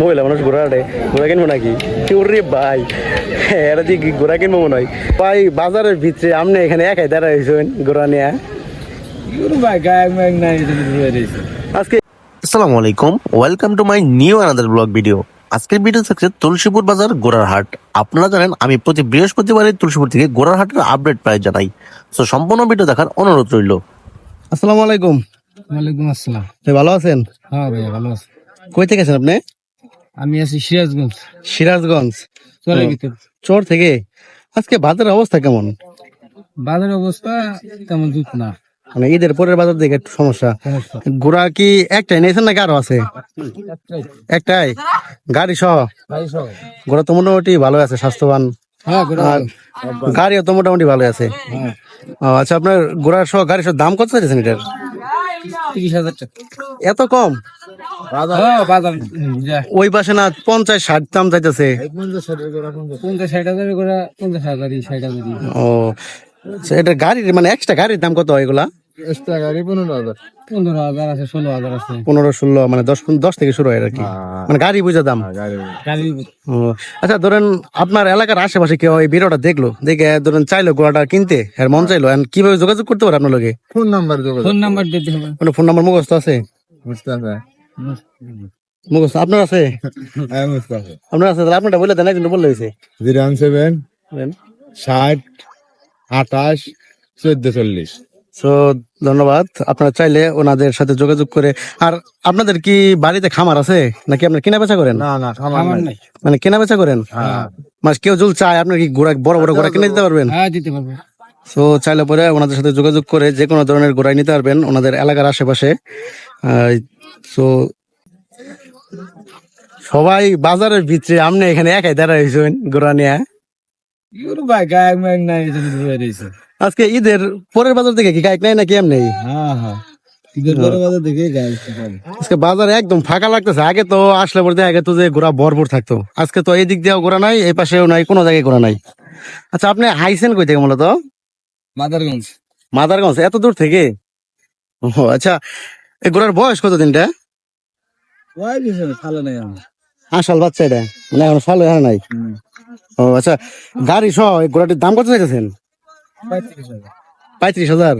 মহিলা মানুষ ঘোরা কিনবো নাকি? ওরে ভাই এরা কি ঘোরা কিনবো মনে হয়? ভাই বাজারের ভিতরে আপনি এখানে একাই দাঁড়া হয়েছেন ঘোরা নিয়ে আজকে আসসালামু আলাইকুম welcome to my new another blog video. আজকের ভিডিও থাকছে তুলসীপুর বাজার গোড়ারহাট আপনারা জানেন আমি প্রতি বৃহস্পতিবারে তুলসীপুর থেকে গোড়ারহাটের আপডেট প্রায় জানাই। তো সম্পূর্ণ ভিডিও দেখার অনুরোধ রইল। আসসালামু আলাইকুম। ওয়ালাইকুম আসসালাম। ভালো আছেন? হ্যাঁ ভাইয়া ভালো আছি। কই থেকে আছেন আপনি? আমি আছি সিরাজগঞ্জ। সিরাজগঞ্জ? চোর থেকে? আজকে বাজারের অবস্থা কেমন? বাজারের অবস্থা তেমন দুধ না। মানে ঈদের পরের বাজার দিকে একটু সমস্যা। ঘোড়া কি একটাই নিয়েছেন নাকি আরও আছে? একটাই। গাড়ি সহ ঘোড়া তো মোটামুটি ভালো আছে স্বাস্থ্যবান। হ্যাঁ গাড়িও তো মোটামুটি ভালো আছে। হ্যাঁ। আচ্ছা আপনার ঘোড়ার সহ গাড়ি সহ দাম কত চাইছেন এটার? তিরিশ হাজার টাকা। এত কম? ওই পাশে না পঞ্চাশ ষাট দাম চাইতেছে। ও আচ্ছা, এটার গাড়ির মানে এক্সট্রা গাড়ির দাম কত হয় এগুলা? গাড়ি পনেরো হাজার। পনেরো হাজার আছে ষোলো হাজার আছে। পনেরো ষোলো মানে দশ দশ থেকে শুরু হয় আর কি। মানে গাড়ি বুঝে দাম। ও, আচ্ছা ধরেন আপনার এলাকার আশেপাশে কেউ এই ভিডিওটা দেখল দেখে ধরেন চাইলো গোড়াটা কিনতে আর মন চাইলো কীভাবে যোগাযোগ করতে পারে আপনার লগে ফোন নাম্বার ফোন নাম্বার দিতে হবে। ফোন নাম্বার মুখস্থ আছে? মুস্তাফা মুখস্থ আপনার আছে? হ্যাঁ আপনার আছে তাহলে আপনারটা বলে দেন একজন বললে হয়েছে জিরো ওয়ান সেভেন ষাট আঠাশ চোদ্দ চল্লিশ। ধন্যবাদ। আপনারা চাইলে ওনাদের সাথে যোগাযোগ করে আর আপনাদের কি বাড়িতে খামার আছে? নাকি আপনার কেনা বেচা করেন? না না খামার নাই। নাই। মানে কেনা বেচা করেন? হ্যাঁ। মানে কেউ যদি চায় আপনার কি ঘোড়া বড় বড় ঘোড়া কিনে দিতে পারবেন? হ্যাঁ দিতে পারব। তো চাইলে পরে ওনাদের সাথে যোগাযোগ করে যে কোনো ধরনের গোড়াই নিতে পারবেন ওনাদের এলাকার আশেপাশে। তো সবাই বাজারের ভিতরে আপনি এখানে একাই দাঁড়া হয়েছেন গোড়া নিয়ে। আজকে ঈদের পরের বাজার থেকে কি গায়ক নাই নাকি এমনি? হ্যাঁ হ্যাঁ। বাজার আজকে বাজার একদম ফাঁকা লাগতেছে। আগে তো আসলে পরে আগে তো যে ঘোড়া ভরপুর থাকতো। আজকে তো এই দিক দিয়েও ঘোড়া নাই এই পাশেও নাই কোনো জায়গায় ঘোড়া নাই। আচ্ছা আপনি আইসেন কই থেকে মূলত? মাদারগঞ্জ। মাদারগঞ্জ এত দূর থেকে? ও আচ্ছা এই ঘোড়ার বয়স কত দিনটা ওই ভালো নাই আমার। আসাল বাচ্চা এটা মানে এখন সাল হয় নাই? ও আচ্ছা গাড়ি সহ এই ঘোড়াটির দাম কত চাইতেছেন? পঁয়ত্রিশ হাজার।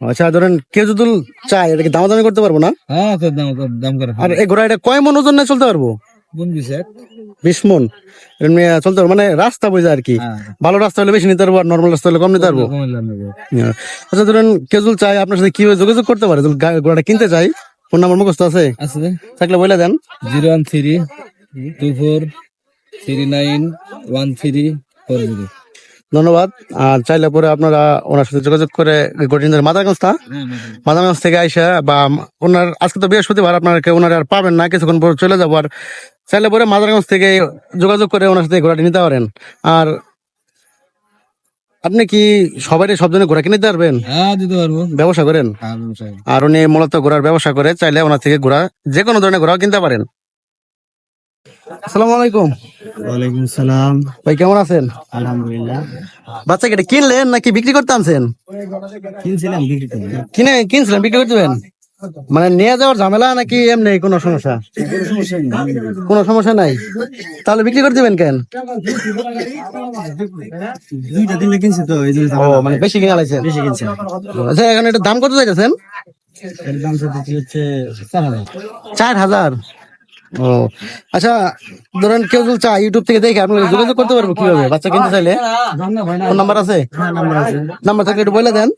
আচ্ছা ধরেন কেউ যদি চায় এটাকে দামাদামি করতে পারব না? হ্যাঁ দাম দাম করে আর এই ঘোড়া এটা কয় মন ওজন চলতে পারব? বিশ মন চলতে মানে রাস্তা বোঝা আর কি। হ্যাঁ। ভালো রাস্তা হলে বেশি নিতে পারব আর নর্মাল রাস্তা হলে কম নিতে পারব? হ্যাঁ। আচ্ছা ধরেন কেজুল চাই আপনার সাথে কীভাবে যোগাযোগ করতে পারে? ঘোড়াটা কিনতে চাই ফোন নাম্বার মুখস্থ আছে? আছে। থাকলে বলে দেন। Zero one three two four three nine one three four zero. ধন্যবাদ। আর চাইলে পরে আপনারা ওনার সাথে যোগাযোগ করে গঠিন মাদারগঞ্জ তা মাদারগঞ্জ। থেকে আইসা বা ওনার আজকে তো বৃহস্পতিবার আপনারা ওনার আর পাবেন না কিছুক্ষণ পর চলে যাব। আর চাইলে পরে মাদারগঞ্জ থেকে যোগাযোগ করে ওনার সাথে ঘোড়াটি নিতে পারেন। আর আপনি কি সবাই সব জন্য ঘোড়া কিনে দিতে পারবেন? হ্যাঁ ব্যবসা করেন? হ্যাঁ আর উনি মূলত ঘোড়ার ব্যবসা করে চাইলে ওনার থেকে ঘোড়া যে কোনো ধরনের ঘোড়াও কিনতে পারেন। আসসালামু আলাইকুম। ওয়ালাইকুম সালাম। ভাই কেমন আছেন? আলহামদুলিল্লাহ। বাচ্চা কেটে কিনলেন নাকি বিক্রি করতে আনছেন? কিনছিলাম বিক্রি করে কিনে কিনছিলেন বিক্রি করতে মানে নিয়ে যাওয়ার ঝামেলা নাকি এমনি কোনো সমস্যা? কোনো সমস্যা নাই তাহলে বিক্রি করে দিবেন কেন? দুইটা তিনটা কিনছি তো ও মানে বেশি কিনে আলাইছেন? বেশি কিনছি। আচ্ছা এখন এটা দাম কত চাইতেছেন? দাম হচ্ছে হচ্ছে চার হাজার। চার হাজার? ও। আচ্ছা ধরেন কেউ যদি চায় ইউটিউব থেকে দেখে আপনার যোগাযোগ করতে পারব কীভাবে? বাচ্চা কিনতে চাইলে? ফোন নাম্বার আছে? নাম্বার থাকলে একটু বলে দেন।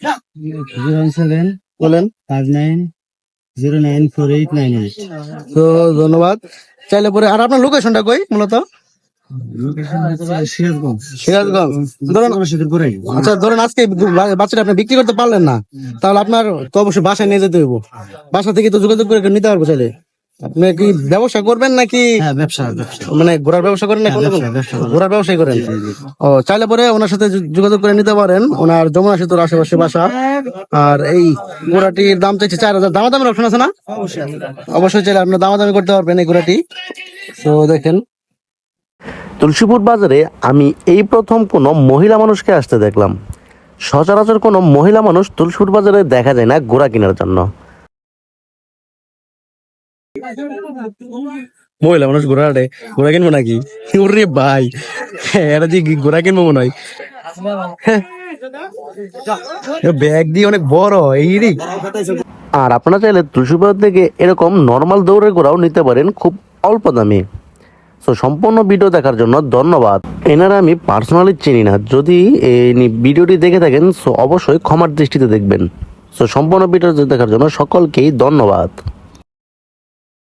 বলেন। Five nine zero nine four eight nine eight. তো ধন্যবাদ। চাইলে পরে আর আপনার লোকেশনটা কই মূলত? আচ্ছা ধরুন আজকে বাচ্চাটা আপনি বিক্রি করতে পারলেন না তাহলে আপনার তো অবশ্যই বাসায় নিয়ে যেতে হইব। বাসা থেকে তো যোগাযোগ করে নিতে পারব চাইলে। আপনি কি ব্যবসা করবেন নাকি হ্যাঁ ব্যবসা মানে ঘোড়ার ব্যবসা করেন না। ঘোড়ার ব্যবসায় করেন? ও চাইলে পরে ওনার সাথে যোগাযোগ করে নিতে পারেন। ওনার যমুনা সেতুর আশেপাশে বাসা। আর এই ঘোড়াটির দাম চাইছে চার হাজার। দামাদামের অপশন আছে না? অবশ্যই চাইলে আপনার দামাদামি করতে পারবেন এই ঘোড়াটি। তো দেখেন। তুলসীপুর বাজারে আমি এই প্রথম কোনো মহিলা মানুষকে আসতে দেখলাম। সচরাচর কোনো মহিলা মানুষ তুলসীপুর বাজারে দেখা যায় না ঘোড়া কেনার জন্য। মহিলা মানুষ হাটে ঘোড়া কিনবো নাকি? ওরে ভাই, এটা যে ঘোড়া কিনবো মনে হয়? হ্যাঁ। ব্যাগ দিয়ে অনেক বড়, এই আর আপনারা চাইলে তুলসীপাড়া থেকে এরকম নর্মাল দৌড়ের ঘোড়াও নিতে পারেন খুব অল্প দামে। সো সম্পূর্ণ ভিডিও দেখার জন্য ধন্যবাদ। এনারা আমি পার্সোনালি চিনি না। যদি এই ভিডিওটি দেখে থাকেন সো অবশ্যই ক্ষমার দৃষ্টিতে দেখবেন। সো সম্পূর্ণ ভিডিও দেখার জন্য সকলকেই ধন্যবাদ।